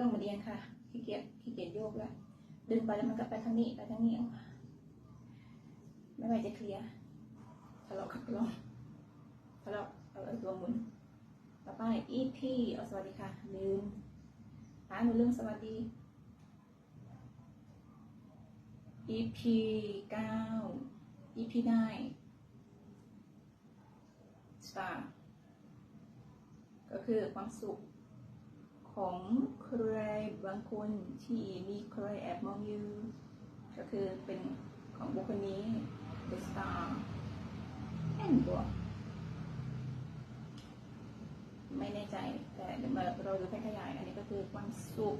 ลงมาเรียนค่ะขี้เกียจขี้เกียจโยกแล้วดึงไปแล้วมันก็ไปทางนี้ไปทางนี้เอาไม่ไหวจะเคลียร์ทะเลาะกับลองทะเลาะเอาตัวหมุนต่อไปอีพีเอาสวัสดีค่ะลืมหาหนูลืมสวัสดี EP เก้า EP 9 star ก็คือความสุข ของใครบางคนที่มีใครแอบมองอยู่ก็คือเป็นของบุคคลนี้ the star แอนบวกไม่แน่ใจแต่เดี๋ยวมาเราดูแค่ขยาย อันนี้ก็คือความสุข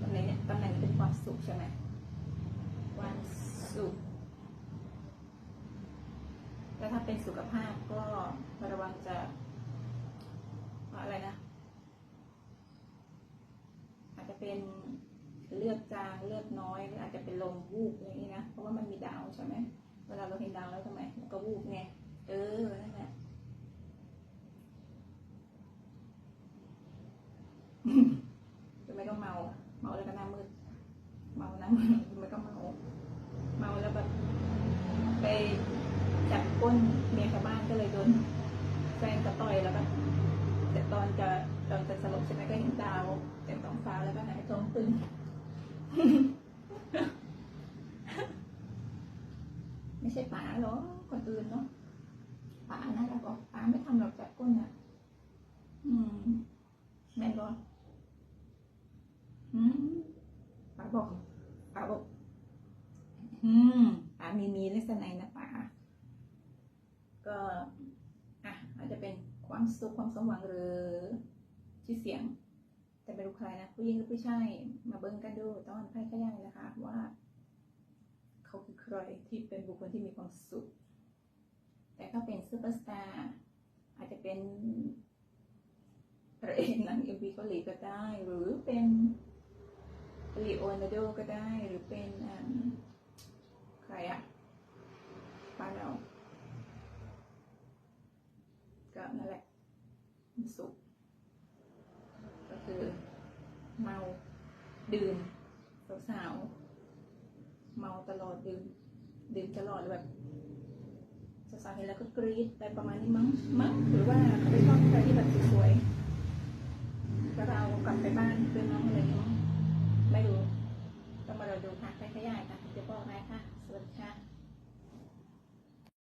ตำแหน่งเนี่ยตำแหน่งเป็นความสุขใช่ไหมความสุขแต่ถ้าเป็นสุขภาพก็ระวังจะอะไรนะ เป็นเลือดจางเลือดน้อยหรืออาจจะเป็นลมวูบอะไรอย่างนี้นะ เพราะว่ามันมีดาวใช่ไหมเวลาเราเห็นดาวแล้วทำไมมันก็วูบไงเออนั่นแหละทำไมก็เมา เมาแล้วก็หน้ามืด เมานะมันก็เมา เมาแล้วแบบไปจับก้นเมียชาวบ้านก็เลยโดนแฟนกระต่อยแล้วแต่ต อนจะตอนจะสลบใช่ไหมก็เห็นดาวเต็มท้องฟ้าแล้วก็หายท้องตึงไม่ใช่ป๋าหรอกคนอื่นเนาะป๋านะเราบอกป๋าไม่ทำหรอกจับก้นอะ อืมแม่นบอกอืมป๋าบอกป๋าบอก อืมป๋ามีมีลักษณะนะป๋าก็ อะ อาจจะเป็น ความสุขความสมหวังหรือชื่อเสียง แต่ไม่รู้ใครนะผู้หญิงหรือผู้ชายมาเบิ้งกันดูตอนไพ่ขยายนะคะว่า เขาคือใครที่เป็นบุคคลที่มีความสุข แต่ถ้าเป็นซูเปอร์สตาร์อาจจะเป็นพระเอกหนังเอ็มวีเกาหลีก็ได้ หรือเป็นลีโอนาร์โดก็ได้หรือเป็นอืมใครอะบ้านเราก็นั่นแหละความ สุข ก็คือ เมาดื่มสาวๆเมาตลอดดื่มดื่มตลอดแบบสาวๆเห็นแล้วก็กรี๊ดแต่ประมาณนี้มั้งมั้งหรือว่าเขาไปชอบใครที่แบบสวยๆแล้วเรากลับไปบ้านเพื่อนน้องอะไรอย่างเงี้ยมั้งไม่รู้ต้องมาเราดูค่ะใครขยายค่ะเดี๋ยวบอกนายค่ะค่ะ